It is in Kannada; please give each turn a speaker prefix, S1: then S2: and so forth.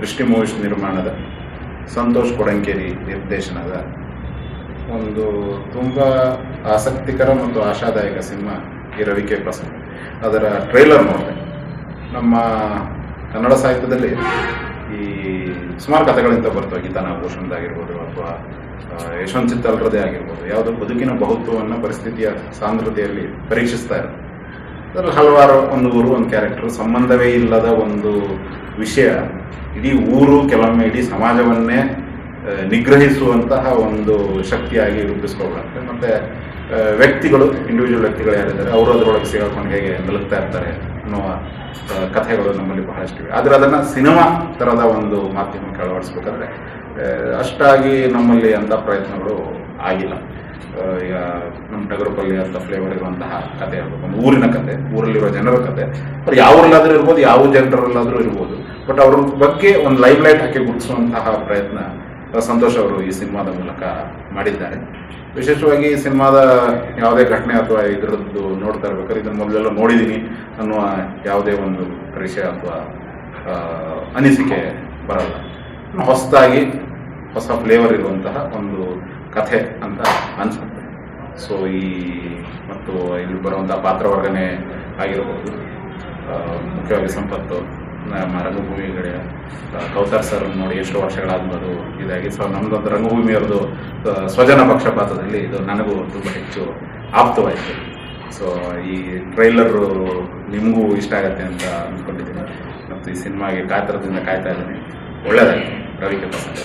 S1: ದೃಷ್ಟಿ ಮೂವೀಸ್ ನಿರ್ಮಾಣದ ಸಂತೋಷ್ ಕೊಡಂಕೇರಿ ನಿರ್ದೇಶನದ ಒಂದು ತುಂಬ ಆಸಕ್ತಿಕರ ಮತ್ತು ಆಶಾದಾಯಕ ಸಿನಿಮಾ ಈ ರವಿಕೆ ಪ್ರಸಂಗ ಅದರ ಟ್ರೈಲರ್ ನೋಡಿದೆ. ನಮ್ಮ ಕನ್ನಡ ಸಾಹಿತ್ಯದಲ್ಲಿ ಈ ಸುಮಾರು ಕಥೆಗಳಿಂದ ಬರ್ತವೆ. ಗೀತಾ ಆಗಿರ್ಬೋದು ಅಥವಾ ಯಶವಂತ್ ಚಿತ್ತಲ್ರದೇ ಆಗಿರ್ಬೋದು. ಯಾವುದೋ ಬದುಕಿನ ಬಹುತ್ವವನ್ನು, ಪರಿಸ್ಥಿತಿಯ ಸಾಂದ್ರತೆಯಲ್ಲಿ ಪರೀಕ್ಷಿಸ್ತಾ ಇರೋದು ಅದರಲ್ಲಿ ಹಲವಾರು ಒಂದು ಊರು, ಒಂದು ಕ್ಯಾರೆಕ್ಟರ್ ಸಂಬಂಧವೇ ಇಲ್ಲದ ಒಂದು ವಿಷಯ. ಇಡೀ ಊರು ಕೆಲವೊಮ್ಮೆ ಇಡೀ ಸಮಾಜವನ್ನೇ ನಿಗ್ರಹಿಸುವಂತಹ ಒಂದು ಶಕ್ತಿಯಾಗಿ ರೂಪಿಸ್ಕೊಳ್ಬಾರ್ದು ಮತ್ತೆ ವ್ಯಕ್ತಿಗಳು ಇಂಡಿವಿಜುವಲ್ ವ್ಯಕ್ತಿಗಳು ಯಾರಿದ್ದಾರೆ, ಅವರು ಅದರೊಳಗೆ ಸೇರ್ಕೊಂಡು ಹೇಗೆ ನಲುಗ್ತಾ ಇರ್ತಾರೆ ಅನ್ನುವ ಕಥೆಗಳು ನಮ್ಮಲ್ಲಿ ಬಹಳಷ್ಟಿವೆ ಆದರೆ ಅದನ್ನು ಸಿನಿಮಾ ಥರದ ಒಂದು ಮಾಧ್ಯಮಕ್ಕೆ ಅಳವಡಿಸ್ಬೇಕಾದ್ರೆ ಅಷ್ಟಾಗಿ ನಮ್ಮಲ್ಲಿ ಅಂಥ ಪ್ರಯತ್ನಗಳು ಆಗಿಲ್ಲ. ನಮ್ಮ ಟಗರುಪಲ್ಲಿ ಅಂತ ಫ್ಲೇವರ್ ಇರುವಂತಹ ಕತೆ ಇರ್ಬೇಕು ಒಂದು ಊರಿನ ಕತೆ, ಊರಲ್ಲಿರೋ ಜನರ ಕತೆ. ಅವ್ರು ಯಾವ ಊರಲ್ಲಾದ್ರೂ ಇರ್ಬೋದು, ಯಾವ ಜನರಲ್ಲಾದ್ರೂ ಇರ್ಬೋದು. ಬಟ್ ಅವ್ರ ಬಗ್ಗೆ ಒಂದು ಲೈವ್ ಲೈಟ್ ಹಾಕಿ ಗುರುತಿಸುವಂತಹ ಪ್ರಯತ್ನ ಸಂತೋಷ್ ಅವರು ಈ ಸಿನಿಮಾದ ಮೂಲಕ ಮಾಡಿದ್ದಾರೆ. ವಿಶೇಷವಾಗಿ ಈ ಸಿನಿಮಾದ ಯಾವುದೇ ಘಟನೆ ಅಥವಾ ಇದರದ್ದು ನೋಡ್ತಾ ಇರ್ಬೇಕಾದ್ರೆ ಇದನ್ನು ಮೊದಲೆಲ್ಲ ನೋಡಿದ್ದೀನಿ ಅನ್ನುವ ಯಾವುದೇ ಒಂದು ಪರಿಚಯ ಅಥವಾ ಅನಿಸಿಕೆ ಬರಲ್ಲ. ಹೊಸದಾಗಿ ಹೊಸ ಫ್ಲೇವರ್ ಇರುವಂತಹ ಒಂದು ಕಥೆ ಅಂತ ಅನ್ಸುತ್ತೆ. ಸೊ ಈ ಮತ್ತು ಇಲ್ಲಿ ಬರುವಂತಹ ಪಾತ್ರವರ್ಗನೆ ಆಗಿರಬಹುದು ಮುಖ್ಯವಾಗಿ ಸಂಪತ್ತು ನಮ್ಮ ರಂಗಭೂಮಿ ಕಡೆ ಕೌತಾರ್ ಸರ್ ನೋಡಿ ಎಷ್ಟು ವರ್ಷಗಳಾದ್ಬೋದು ಇದಾಗಿ ಸೊ ನಮ್ದೊಂದು ರಂಗಭೂಮಿಯವ್ರದ್ದು ಸ್ವಜನ ಪಕ್ಷಪಾತದಲ್ಲಿ ಇದು ನನಗೂ ತುಂಬ ಹೆಚ್ಚು ಆಪ್ತವಾಯಿತು. ಸೊ ಈ ಟ್ರೈಲರು ನಿಮಗೂ ಇಷ್ಟ ಆಗತ್ತೆ ಅಂತ ಅಂದ್ಕೊಂಡಿದ್ದೀನಿ ಮತ್ತು ಈ ಸಿನಿಮಾಗೆ ಕಾತರದಿಂದ ಕಾಯ್ತಾ ಇದ್ದೀನಿ. ಒಳ್ಳೆಯದಾಗಿ ರವಿಕೆ ಪ್ರಸಾದ್